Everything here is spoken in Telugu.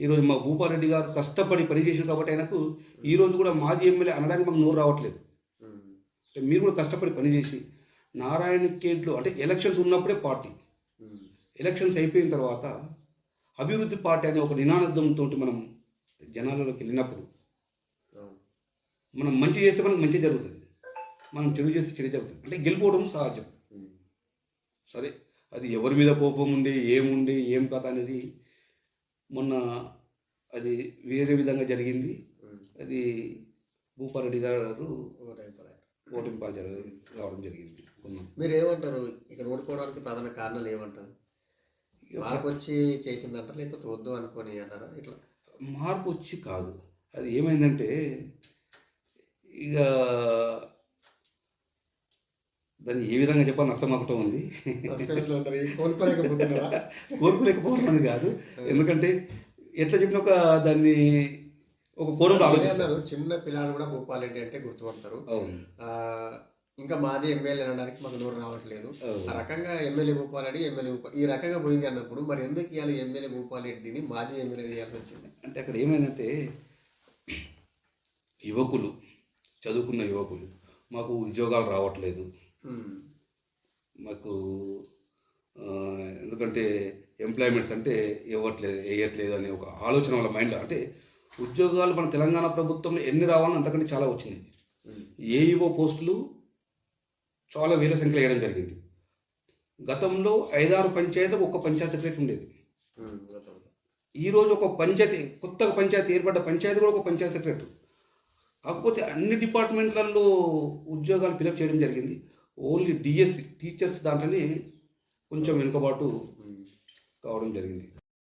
ఈరోజు మా భూపారెడ్డి గారు కష్టపడి పనిచేసారు కాబట్టి ఆయనకు ఈరోజు కూడా మాజీ ఎమ్మెల్యే అనడానికి మాకు నోరు రావట్లేదు. మీరు కూడా కష్టపడి పనిచేసి నారాయణ ఖేడ్లో అంటే ఎలక్షన్స్ ఉన్నప్పుడే పార్టీ. ఎలక్షన్స్ అయిపోయిన తర్వాత అభివృద్ధి పార్టీ అనే ఒక నినాదంతో మనం జనాలలోకి వెళ్ళినప్పుడు. మనం మంచి చేస్తే మనకు మంచి జరుగుతుంది. మనం చెడు చేస్తే చెడు జరుగుతుంది. అంటే గెలిపోవడం సహజం. సరే అది ఎవరి మీద కోపం ఉండి ఏముండి ఏం కథ అనేది మొన్న అది వేరే విధంగా జరిగింది. అది భూపారెడ్డి గారు ఓటైపోయారు. ఓటింగ్ పాలు జరగ- రావడం జరిగింది. మొన్న. మీరు ఏమంటారు ఇక్కడ ఓడిపోవడానికి ప్రధాన కారణాలు ఏమంటారు? మార్పు వచ్చి చేసిందంటారా? లేకపోతే వద్దు అనుకొని అంటారా? ఇట్లా. మార్పు వచ్చి కాదు. అది ఏమైందంటే ఇక దాన్ని ఏ విధంగా చెప్పాలని అర్థం అవ్వటం ఉంది. కోరుకోలేకపోవడం అనేది కాదు. ఎందుకంటే ఎట్లా చెప్పిన ఒక దాన్ని ఒక కోణంలో మీరే ఆలోచిస్తారు. చిన్న పిల్లలు కూడా భూపాలరెడ్డి అంటే గుర్తుపడతారు. ఇంకా మాజీ ఎమ్మెల్యే అనడానికి మాకు దూరం రావట్లేదు. ఆ రకంగా ఎమ్మెల్యే భూపాలరెడ్డి ఎమ్మెల్యే ఈ రకంగా పోయింది అన్నప్పుడు మరి ఎందుకు ఇవాళ ఎమ్మెల్యే భూపాలరెడ్డిని మాజీ ఎమ్మెల్యే చేయాల్సి వచ్చింది? అంటే అక్కడ ఏమైందంటే యువకులు చదువుకున్న యువకులు మాకు ఉద్యోగాలు రావట్లేదు. మాకు ఎందుకంటే ఎంప్లాయ్మెంట్స్ అంటే ఇవ్వట్లేదు వేయట్లేదు అనే ఒక ఆలోచన వాళ్ళ మైండ్లో. అంటే ఉద్యోగాలు మన తెలంగాణ ప్రభుత్వంలో ఎన్ని రావాలని అంతకంటే చాలా వచ్చింది ఏఈఓ పోస్టులు చాలా వేల సంఖ్యలో వేయడం జరిగింది. గతంలో ఐదారు పంచాయతీలకు ఒక్క పంచాయత్ సెక్రటరీ ఉండేది. ఈరోజు ఒక పంచాయతీ కొత్తగా పంచాయతీ ఏర్పడ్డ పంచాయతీ కూడా ఒక పంచాయత్ సెక్రటరీ. కాకపోతే అన్ని డిపార్ట్మెంట్లలో ఉద్యోగాలు ఫిలప్ చేయడం జరిగింది. ఓన్లీ డిఎస్సి టీచర్స్ దాంట్లోనే కొంచెం వెనుకబాటు కావడం జరిగింది.